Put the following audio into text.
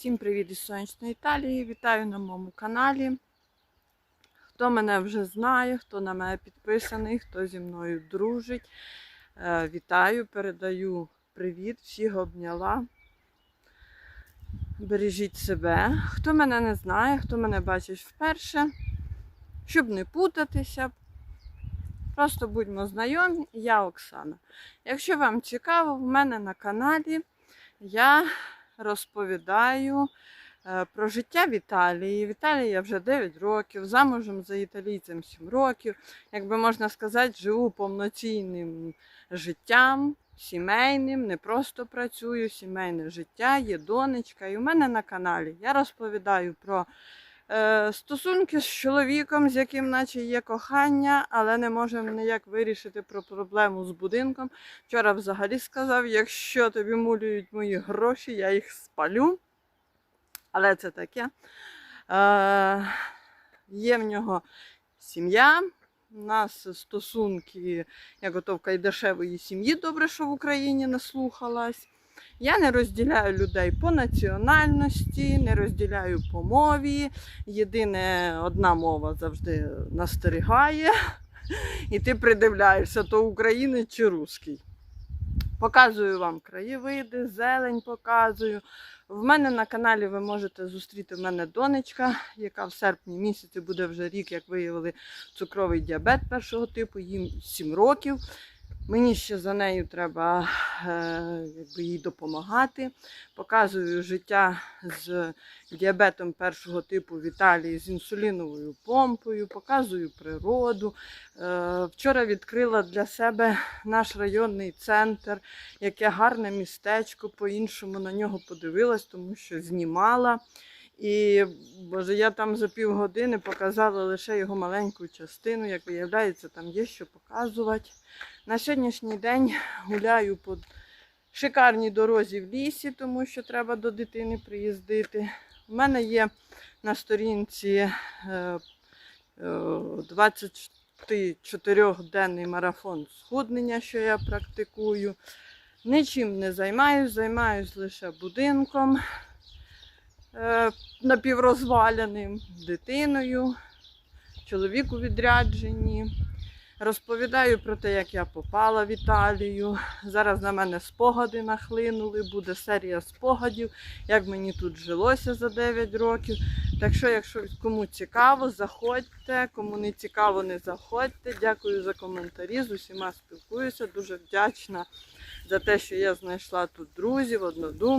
Всім привіт із сонячної Італії. Вітаю на моєму каналі. Хто мене вже знає, хто на мене підписаний, хто зі мною дружить. е, Вітаю, передаю привіт, всіх обняла. Бережіть себе. Хто мене не знає, хто мене бачить вперше, щоб не путатися. Просто будьмо знайомі, я Оксана. Якщо вам цікаво, в мене на каналі я розповідаю е, про життя в Італії. В Італії я вже 9 років, замужем за італійцем 7 років. Якби можна сказати, живу повноцінним життям, сімейним, не просто працюю, сімейне життя, є донечка. І у мене на каналі я розповідаю про стосунки з чоловіком, з яким наче є кохання, але не можемо ніяк вирішити про проблему з будинком. Вчора взагалі сказав, якщо тобі мулюють мої гроші, я їх спалю. Але це таке. Е, є в нього сім'я. У нас стосунки, я готовка і дешевої сім'ї, добре, що в Україні наслухалась. Я не розділяю людей по національності, не розділяю по мові. Єдине, одна мова завжди настерігає, і ти придивляєшся, то українець чи русський. Показую вам краєвиди, зелень показую. В мене на каналі ви можете зустріти в мене донечка, яка в серпні місяці буде вже рік, як виявили цукровий діабет першого типу, їм 7 років. Мені ще за нею треба їй допомагати. Показую життя з діабетом першого типу в Італії з інсуліновою помпою, показую природу. Е, вчора відкрила для себе наш районний центр, яке гарне містечко, по-іншому на нього подивилась, тому що знімала. І боже, я там за півгодини показала лише його маленьку частину. Як виявляється, там є що показувати. На сьогоднішній день гуляю по шикарній дорозі в лісі, тому що треба до дитини приїздити. У мене є на сторінці е, е, 24-денний марафон схуднення, що я практикую. Нічим не займаюсь, займаюсь лише будинком напіврозваляним, дитиною, чоловік у відрядженні. Розповідаю про те, як я попала в Італію. Зараз на мене спогади нахлинули, буде серія спогадів, як мені тут жилося за 9 років. Так що, якщо кому цікаво, заходьте, кому не цікаво, не заходьте. Дякую за коментарі. З усіма спілкуюся. Дуже вдячна за те, що я знайшла тут друзів, однодумців.